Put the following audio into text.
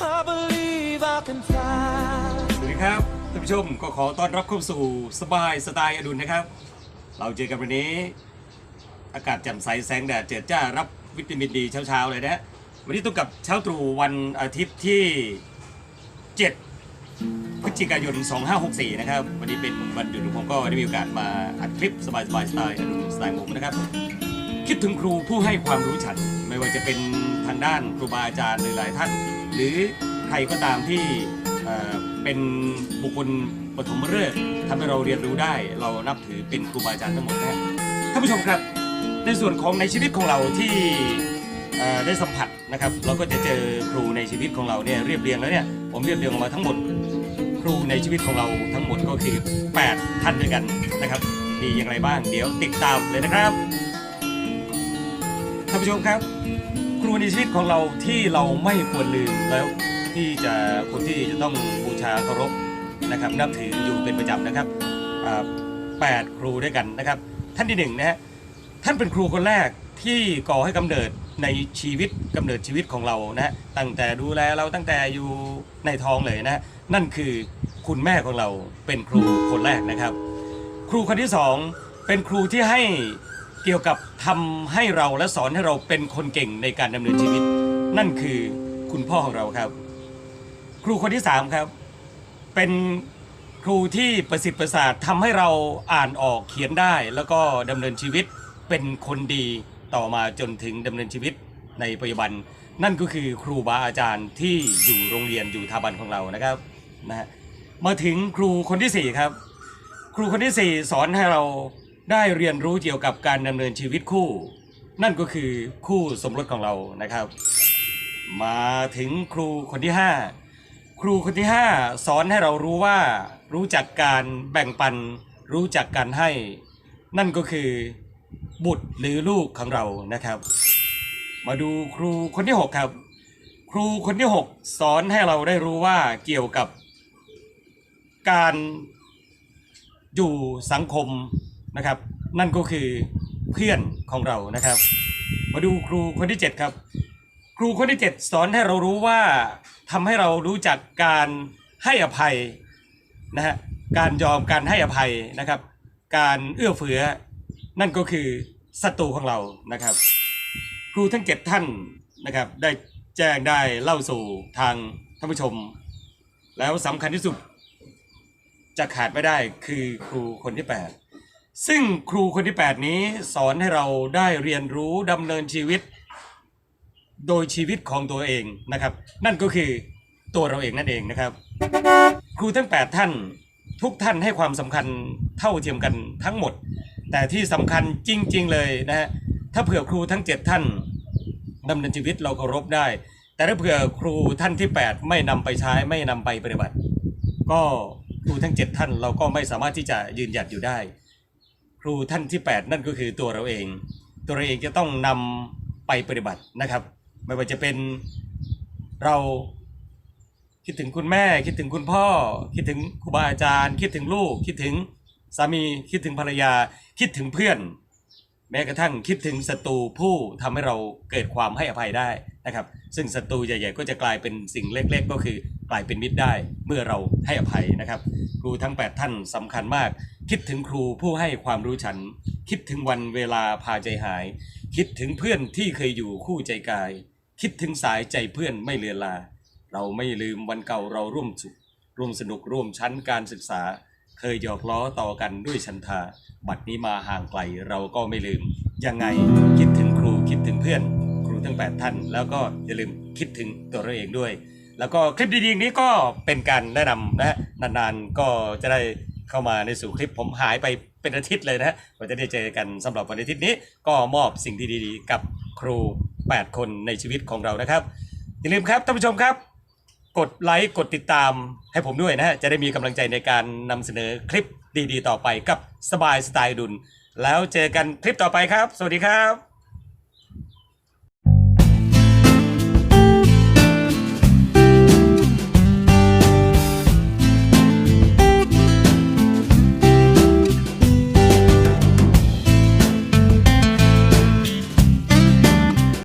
I believe I can fly. สวัสดีครับท่านผู้ชมก็ขอต้อนรับเข้าสู่สบายสไตล์อดุลนะครับ เราเจอกันวันนี้ อากาศแจ่มใสแสงแดดเจิดจ้ารับวิตามินดีเช้าๆเลยนะฮะวันนี้ตรงกับเช้าตรู่วันอาทิตย์ที่ 7 พฤศจิกายน 2564 นะครับ วันนี้เป็นวันหยุดผมก็ได้มีโอกาสมาอัดคลิปสบายๆสไตล์อดุลสไตล์ผมนะครับ คิดถึงครูผู้ให้ความรู้ฉัน ไม่ว่าจะเป็น ทางด้านครูบาอาจารย์หลายๆท่าน หรือใครก็ตามที่เป็นบุคคลปฐมฤกษ์ทำให้เราเรียนรู้ได้ เรานับถือเป็นครูบาอาจารย์ทั้งหมดนะฮะท่านผู้ชมครับ ในส่วนของในชีวิตของเราที่ได้สัมผัสนะครับ เราก็จะเจอครูในชีวิตของเราเนี่ยเรียบเรียงแล้วเนี่ยผมเรียบเรียงออกมาทั้งหมดครูในชีวิตของเราทั้งหมดก็คือ 8 ท่านด้วยกันนะครับมีอย่างไรบ้างเดี๋ยวติดตามเลยนะครับท่านผู้ชมครับ ครูในชีวิตของเราที่เราไม่ควรลืมแล้วที่จะคนที่จะต้องบูชาเคารพนะครับ นับถืออยู่เป็นประจำนะครับแปดครูด้วยกันนะครับ ท่านที่หนึ่งนะฮะท่านเป็นครูคนแรกที่ก่อให้กำเนิดในชีวิตกำเนิดชีวิตของเรานะฮะตั้งแต่ดูแลเราตั้งแต่อยู่ในท้องเลยนะฮะนั่นคือคุณแม่ของเราเป็นครูคนแรกนะครับ ครูคนที่สองเป็นครูที่ให้ เกี่ยวกับทำให้เราและสอนให้เราเป็นคนเก่งในการดำเนินชีวิต นั่นคือคุณพ่อของเราครับ ครูคนที่สามครับ เป็นครูที่ประสิทธิ์ประสาททำให้เราอ่านออกเขียนได้ แล้วก็ดำเนินชีวิตเป็นคนดีต่อมาจนถึงดำเนินชีวิตในปัจจุบัน นั่นก็คือครูบาอาจารย์ที่อยู่โรงเรียนอยู่สถาบันของเรานะครับนะฮะมาถึงครูคนที่สี่ครับครูคนที่สี่สอนให้เรา ได้เรียนรู้เกี่ยวกับการดำเนินชีวิตคู่ นั่นก็คือคู่สมรสของเรานะครับ มาถึงครูคนที่ห้าครูคนที่ห้าสอนให้เรารู้ว่า รู้จักการแบ่งปัน รู้จักการให้ นั่นก็คือ บุตรหรือลูกของเรานะครับ มาดูครูคนที่หกครับ ครูคนที่หกสอนให้เราได้รู้ว่าเกี่ยวกับการอยู่สังคม นะครับ นั่นก็คือเพื่อนของเรานะครับ มาดูครูคนที่ 7 ครับ ครูคนที่ 7 สอนให้เรารู้ว่าทำให้เรารู้จักการให้อภัยนะฮะการยอมการให้อภัยนะครับ การเอื้อเฟื้อ นั่นก็คือศัตรูของเรานะครับ ครูทั้ง 7 ท่านนะครับ ได้แจ้งได้เล่าสู่ทางท่านผู้ชม แล้วสำคัญที่สุดจะขาดไม่ได้คือครูคนที่ 8 ซึ่งครูคนที่ 8 นี้สอนให้เราได้เรียนรู้ดำเนินชีวิต โดยชีวิตของตัวเองนะครับ นั่นก็คือตัวเราเองนั่นเองนะครับ ครูทั้ง 8 ท่านทุกท่านให้ความสำคัญเท่าเทียมกันทั้งหมด แต่ที่สำคัญจริง ๆ เลยนะฮะถ้าเผื่อครูทั้ง 7 ท่านดำเนินชีวิตเราเคารพได้ แต่ถ้าเผื่อครูท่านที่ 8 ไม่นำไปใช้ไม่นำไปปฏิบัติ ก็ครูทั้ง 7 ท่านเราก็ไม่สามารถที่จะยืนหยัดอยู่ได้ ครูท่านที่ 8 นั่นก็คือตัวเราเอง ตัวเราเองจะต้องนำไปปฏิบัตินะครับ ไม่ว่าจะเป็นเราคิดถึงคุณแม่ คิดถึงคุณพ่อ คิดถึงครูบาอาจารย์ คิดถึงลูก คิดถึงสามีคิดถึงภรรยา คิดถึงเพื่อน แม้กระทั่งคิดถึงศัตรูผู้ทำให้เราเกิดความให้อภัยได้นะครับ ซึ่งศัตรูใหญ่ๆก็จะกลายเป็นสิ่งเล็กๆ ก็คือกลายเป็นมิตรได้เมื่อเราให้อภัยนะครับ ครูทั้ง 8 ท่านสำคัญมาก คิดถึงครูผู้ให้ความรู้ฉัน คิดถึงวันเวลาพาใจหาย คิดถึงเพื่อนที่เคยอยู่คู่ใจกาย คิดถึงสายใจเพื่อนไม่เลือนลา เราไม่ลืมวันเก่าเราร่วมสุขร่วมสนุกร่วมชั้นการศึกษา เคยหยอกล้อต่อกันด้วยชันทา บัดนี้มาห่างไกลเราก็ไม่ลืม ยังไงคิดถึงครูคิดถึงเพื่อน ครูทั้ง 8 ท่าน แล้วก็อย่าลืมคิดถึงตัวเราเองด้วย แล้วก็คลิปดีๆนี้ก็เป็นการแนะนำนะนานๆก็จะได้ เข้ามาในสู่คลิปผมหายไปเป็นอาทิตย์เลยนะกว่าจะได้เจอกันสำหรับวันอาทิตย์นี้ ก็มอบสิ่งที่ดีๆ กับครู 8 คนในชีวิตของเรานะครับ อย่าลืมครับท่านผู้ชมครับ กดไลค์กดติดตามให้ผมด้วยนะฮะจะได้มีกำลังใจในการนำเสนอคลิปดีๆ ต่อไปกับสบายสไตล์ดุลแล้วเจอกันคลิปต่อไปครับ สวัสดีครับ